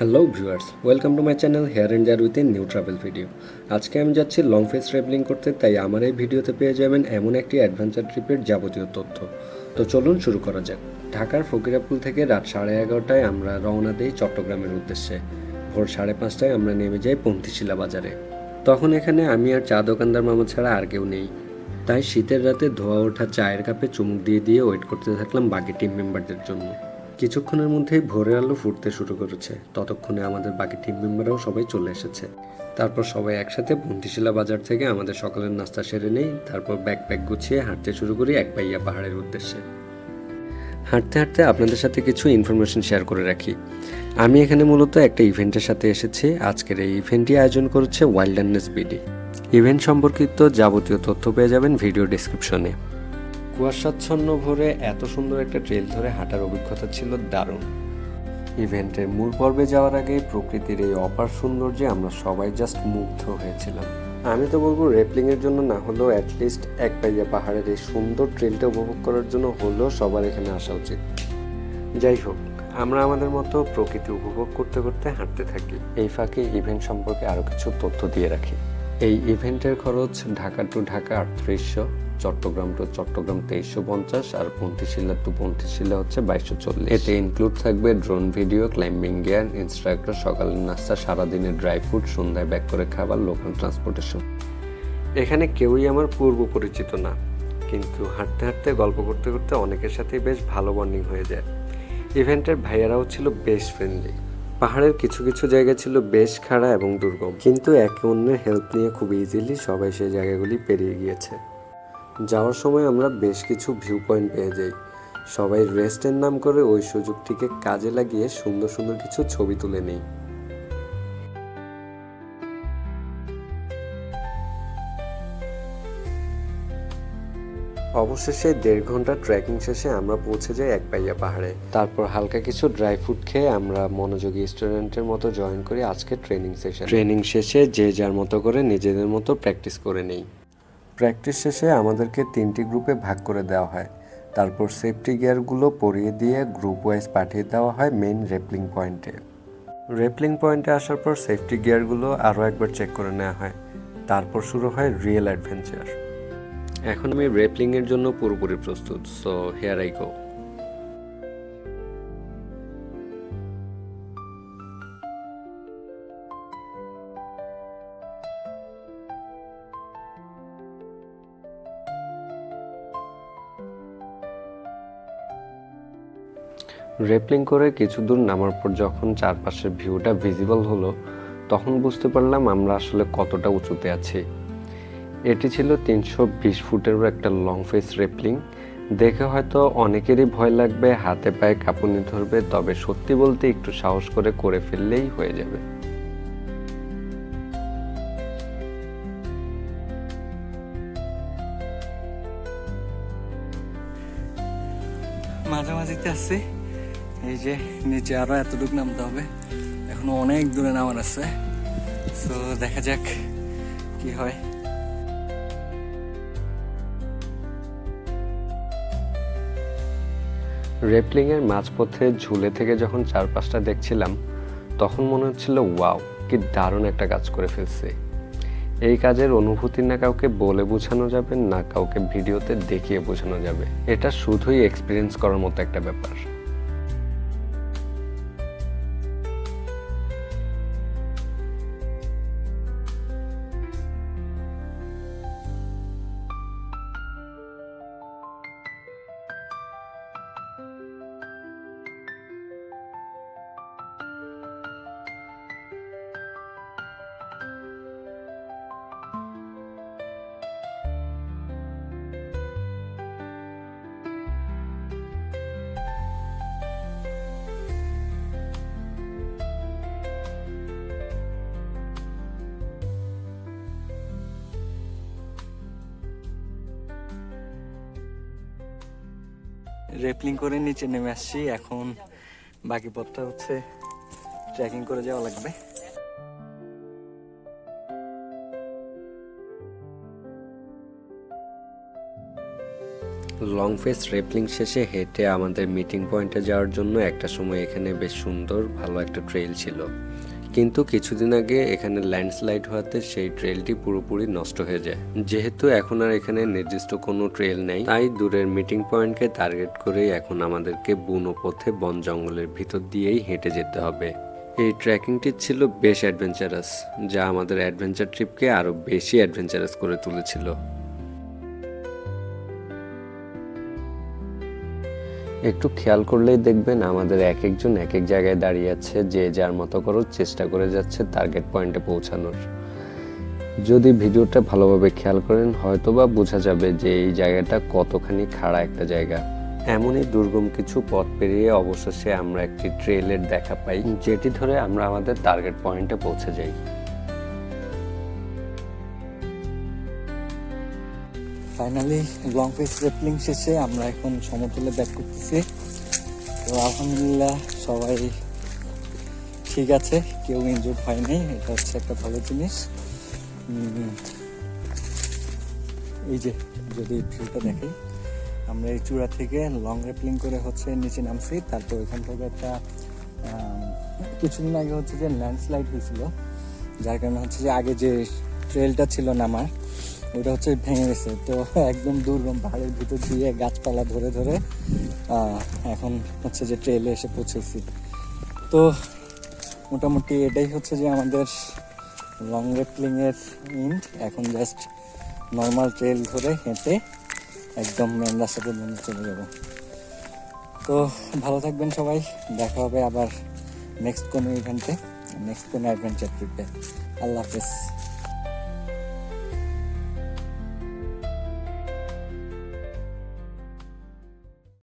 Hello viewers welcome to my channel here and jar with a new travel video আজকে আমি যাচ্ছি long face travelling করতে, তাই আমার এই ভিডিওতে পেয়ে যাবেন এমন একটি অ্যাডভেঞ্চার ট্রিপের যাবতীয় তথ্য। তো চলুন শুরু করা যাক। ঢাকার ফকিরাপুল থেকে রাত সাড়ে এগারোটায় আমরা রওনা দিই চট্টগ্রামের উদ্দেশ্যে। ভোর সাড়ে পাঁচটায় আমরা নেমে যাই পন্থীশিলা বাজারে। তখন এখানে আমি আর চা দোকানদার মামা ছাড়া আর কেউ নেই। তাই শীতের রাতে ধোয়া ওঠা চায়ের কাপে চুমুক দিয়ে দিয়ে ওয়েট করতে থাকলাম বাকি টিম মেম্বারদের জন্য। কিছুক্ষণের মধ্যেই ভোরের আলো ফুটতে শুরু করেছে। ততক্ষণে আমাদের বাকি টিম মেম্বাররাও সবাই চলে এসেছে। তারপর সবাই একসাথে বন্তিশিলা বাজার থেকে আমাদের সকালের নাস্তা সেরে নেই, তারপর ব্যাগ প্যাক গুছিয়ে হাঁটতে শুরু করি এক পাইয়া পাহাড়ের উদ্দেশ্যে। হাঁটতে হাঁটতে আপনাদের সাথে কিছু ইনফরমেশন শেয়ার করে রাখি। আমি এখানে মূলত একটা ইভেন্টের সাথে এসেছি। আজকের এই ইভেন্টটি আয়োজন করেছে ওয়াইল্ডারনেস বিডি ইভেন্ট সম্পর্কিত যাবতীয় তথ্য পেয়ে যাবেন ভিডিও ডিসক্রিপশনে কুয়াশাচ্ছন্ন ভোরে এত সুন্দর একটা ট্রেল ধরে হাঁটার অভিজ্ঞতা ছিল দারুণ। ইভেন্টের মূল পর্বে যাওয়ার আগে প্রকৃতির এই অপার সৌন্দর্যে আমরা সবাই জাস্ট মুগ্ধ হয়েছিলাম। আমি তো বলব রেপলিংয়ের জন্য না হলেও অ্যাটলিস্ট এক পাইয়া পাহাড়ের এই সুন্দর ট্রেলটা উপভোগ করার জন্য হলেও সবার এখানে আসা উচিত। যাই হোক, আমরা আমাদের মতো প্রকৃতি উপভোগ করতে করতে হাঁটতে থাকি। এই ফাঁকে ইভেন্ট সম্পর্কে আরও কিছু তথ্য দিয়ে রাখি। এই ইভেন্টের খরচ ঢাকা টু ঢাকা আটত্রিশশো, চট্টগ্রাম টু চট্টগ্রাম তেইশশো পঞ্চাশ, আর পন্থীশিলা টু পন্থীশিলা হচ্ছে বাইশশো চল্লিশ। এতে ইনক্লুড থাকবে drone video climbing gear instructor সকালের নাস্তা, সারাদিনের ড্রাই ফ্রুট সন্ধ্যায় ব্যাক করে খাবার লোকাল ট্রান্সপোর্টেশন এখানে কেউই আমার পূর্ব পরিচিত না, কিন্তু হাঁটতে হাঁটতে, গল্প করতে করতে অনেকের সাথেই বেশ ভালো বন্ডিং হয়ে যায়। ইভেন্টের ভাইয়ারাও ছিল বেশ ফ্রেন্ডলি পাহাড়ের কিছু কিছু জায়গা ছিল বেশ খাড়া এবং দুর্গম। কিন্তু একে অন্যের হেল্প নিয়ে খুব ইজিলি সবাই সেই জায়গাগুলি পেরিয়ে গিয়েছে। যাওয়ার সময় আমরা বেশ কিছু ভিউ পয়েন্ট পেয়ে যাই। সবাই রেস্টের নাম করে ওই সুযোগটিকে কাজে লাগিয়ে সুন্দর সুন্দর কিছু ছবি তুলে নেই। অবশেষে দেড় ঘণ্টা ট্রেকিং শেষে আমরা পৌঁছে যাই এক পাইয়া পাহাড়ে। তারপর হালকা কিছু ড্রাই ফ্রুট খেয়ে আমরা মনোযোগী স্টুডেন্টের মতো জয়েন করি আজকে ট্রেনিং সেশন ট্রেনিং শেষে যে যার মতো করে নিজেদের মতো প্র্যাকটিস করে নেই। প্র্যাকটিস শেষে আমাদেরকে তিনটি গ্রুপে ভাগ করে দেওয়া হয়। তারপর সেফটি গিয়ারগুলো পরিয়ে দিয়ে গ্রুপ ওয়াইজ পাঠিয়ে দেওয়া হয় মেইন রেপলিং পয়েন্টে রেপলিং পয়েন্টে আসার পর সেফটি গিয়ারগুলো আরও একবার চেক করে নেওয়া হয়। তারপর শুরু হয় রিয়েল অ্যাডভেঞ্চার এখন আমি রেপলিং এর জন্য পুরোপুরি প্রস্তুত so here I go rappelling করে কিছু দূর নামার পর যখন চারপাশের ভিউটা ভিজিবল হলো, তখন বুঝতে পারলাম আমরা আসলে কতটা উঁচুতে আছি। এটি ছিল তিনশো বিশ ফুটেরও একটা লং ফেস রেপলিং। দেখে হয়তো অনেকেরই ভয় লাগবে, হাতে পায়ে কাঁপুনি ধরবে, তবে সত্যি বলতে একটু সাহস করে করে ফেললেই হয়ে যাবে। মাঝামাঝিতে আছে। এই যে নিচে আরও এতটুকু নামতে হবে। এখনও অনেক দূরে নামার আছে। তো দেখা যাক কি হয়। রেপলিংয়ের মাঝপথে ঝুলে থেকে যখন চারপাশটা দেখছিলাম, তখন মনে হচ্ছিল, ওয়াও, কি দারুণ একটা কাজ করে ফেলছে। এই কাজের অনুভূতি না কাউকে বলে বোঝানো যাবে, না কাউকে ভিডিওতে দেখিয়ে বোঝানো যাবে। এটা শুধুই এক্সপিরিয়েন্স করার মতো একটা ব্যাপার। রেপলিং করে নিচে নেমে আসছি। এখন বাকি পথটা হচ্ছে ট্রেকিং করে যাওয়া লাগবে। লং ফেস রেপলিং শেষে হেঁটে আমাদের মিটিং পয়েন্টে যাওয়ার জন্য একটা সময় এখানে বেশ সুন্দর, ভালো একটা ট্রেল ছিল। কিন্তু কিছুদিন আগে এখানে ল্যান্ডস্লাইড হওয়াতে সেই ট্রেলটি পুরোপুরি নষ্ট হয়ে যায়। যেহেতু এখন আর এখানে নির্দিষ্ট কোনো ট্রেল নেই, তাই দূরের মিটিং পয়েন্টকে টার্গেট করেই এখন আমাদেরকে বুনো পথে বন জঙ্গলের ভিতর দিয়েই হেঁটে যেতে হবে। এই ট্রেকিংটি ছিল বেশ অ্যাডভেঞ্চারাস, যা আমাদের অ্যাডভেঞ্চার ট্রিপকে আরও বেশি অ্যাডভেঞ্চারাস করে তুলেছিল। একটু খেয়াল করলেই দেখবেন আমাদের এক একজন এক এক জায়গায় দাঁড়িয়ে আছে, যে যার মতো করে চেষ্টা করে যাচ্ছে টার্গেট পয়েন্টে পৌঁছানোর। যদি ভিডিওটা ভালোভাবে খেয়াল করেন, হয়তোবা বোঝা যাবে যে এই জায়গাটা কতখানি খাড়া একটা জায়গা। এমনই দুর্গম কিছু পথ পেরিয়ে অবশেষে আমরা একটি ট্রেলের দেখা পাই, যেটি ধরে আমরা আমাদের টার্গেট পয়েন্টে পৌঁছে যাই। ফাইনালি লং ফেস রেপলিং শেষে আমরা এখন সমতলে ব্যাক করতেছি। তো আলহামদুলিল্লাহ সবাই ঠিক আছে, কেউ ইনজুর হয়নি, এটা হচ্ছে একটা ভালো জিনিস। এই যে, যদি ভিউটা দেখি আমরা এই চূড়া থেকে লং রেপলিং করে হচ্ছে নিচে নামছি, তারপর এখান থেকে একটা কিছুদিন আগে হচ্ছে যে ল্যান্ডস্লাইড হয়েছিল, যার কারণে হচ্ছে যে আগে যে ট্রেলটা ছিল নামার ওটা হচ্ছে ভেঙে গেছে। তো একদম দুর্গম পাহাড়ের ভিতর দিয়ে গাছপালা ধরে ধরে এখন হচ্ছে যে ট্রেলে এসে পৌঁছেছি। তো মোটামুটি এটাই হচ্ছে যে আমাদের লং রেপলিং এর ইন্ড এখন জাস্ট নর্মাল ট্রেল ধরে হেঁটে একদম মেন রাস্তা পর্যন্ত চলে যাব। তো ভালো থাকবেন সবাই, দেখা হবে আবার নেক্সট কোনো ইভেন্টে নেক্সট কোনো অ্যাডভেঞ্চার ট্রিপে আল্লাহ হাফেজ।